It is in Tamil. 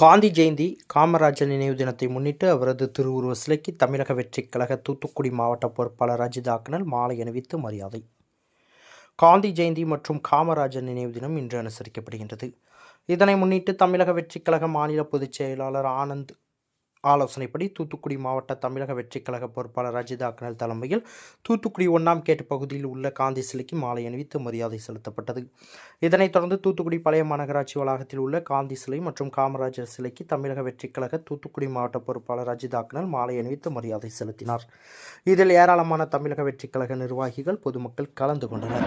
காந்தி ஜெயந்தி காமராஜர் நினைவு தினத்தை முன்னிட்டு அவரது திருவுருவ சிலைக்கு தமிழக வெற்றிக் கழக தூத்துக்குடி மாவட்ட பொறுப்பாளர் ரஜித் ஆக்கனல் மாலை அணிவித்து மரியாதை. காந்தி ஜெயந்தி மற்றும் காமராஜர் நினைவு தினம் இன்று அனுசரிக்கப்படுகின்றது. இதனை முன்னிட்டு தமிழக வெற்றிக் கழக மாநில பொதுச் செயலாளர் ஆனந்த் ஆலோசனைப்படி தூத்துக்குடி மாவட்ட தமிழக வெற்றிக் கழக பொறுப்பாளர் ரஜிதா ஆக்கனல் தலைமையில் தூத்துக்குடி ஒன்றாம் கேட்டு பகுதியில் உள்ள காந்தி சிலைக்கு மாலை அணிவித்து மரியாதை செலுத்தப்பட்டது. இதனைத் தொடர்ந்து தூத்துக்குடி பழைய மாநகராட்சி வளாகத்தில் உள்ள காந்தி சிலை மற்றும் காமராஜர் சிலைக்கு தமிழக வெற்றிக் கழக தூத்துக்குடி மாவட்ட பொறுப்பாளர் ரஜிதா ஆக்கனல் மாலை அணிவித்து மரியாதை செலுத்தினார். இதில் ஏராளமான தமிழக வெற்றிக் கழக நிர்வாகிகள் பொதுமக்கள் கலந்து கொண்டனர்.